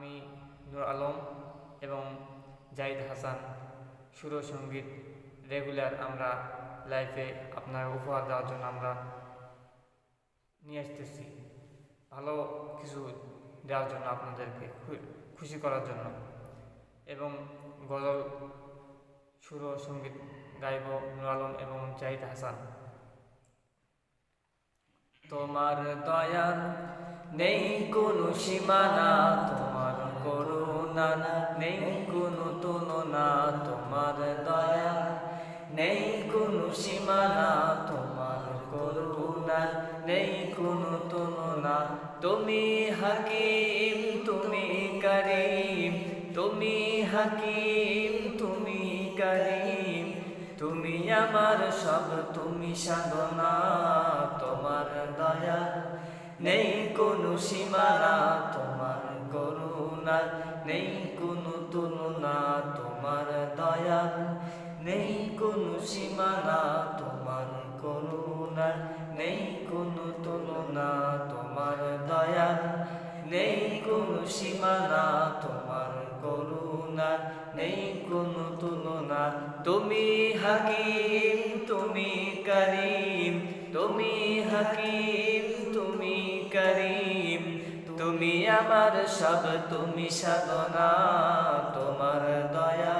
আমি নূর আলম এবং জাহিদ হাসান সুর সংগীত রেগুলার আমরা লাইফে আপনার উপহার দেওয়ার জন্য আমরা নিয়ে আসতেছি। ভালো কিছু দেওয়ার জন্য আপনাদেরকে খুশি করার জন্য। এবং গজল সুর সংগীত গাইব নূর আলম এবং জাহিদ হাসান। তোমার দয়ার নেই কোনো সীমানা তোমার করুণা নেই কোনো তুলনা, তোমার দয়া। নেই কোনো সীমানা, তোমার করুণা। নেই কোনো তুলনা, তুমি হাকিম, তুমি করিম। তুমি হাকিম, তুমি করিম। তুমি আমার সব, তুমি সাধনা, তোমার দয়া। নেই কোনো সীমানা, তোমার করুণা নেই কোনো তুলনা, তোমার দয়া নেই কোনো সীমানা, তোমার করুণা নেই কোনো তুলনা, তোমার দয়া নেই কোনো সীমানা, তোমার করুণা নেই কোনো তুলনা, তুমি হাকিম, তুমি করিম। তুমি হাকিম, তুমি করিম। তুমি আমার সব, তুমি সাধনা, তোমার দয়া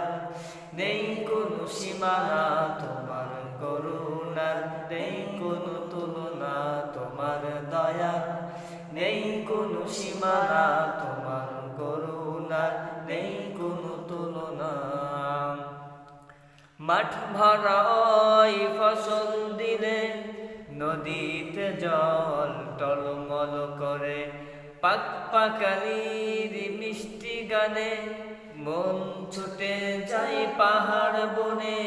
নেই কোনো সীমানা তোমার করুণা নেই কোনো তুলনা, তোমার দয়া নেই কোনো সীমানা তোমার করুণা নেই কোনো তুলনা। মাঠ ভরাই ফসল দিলে, নদীতে জল টলমল করে পাক পাকালির মিষ্টি গানে মন ছুটে যায় পাহাড় বনে,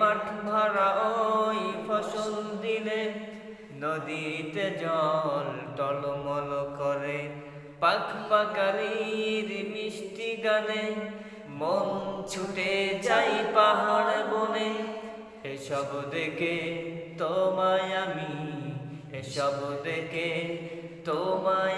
মাঠ ভরা ওই ফসল দিলে নদীতে জল টলমল করে। পাক পাকালির মিষ্টি গানে মন ছুটে যাই পাহাড় বনে। এসব দেখে তোমায় আমি, এসব দেখে তোমায়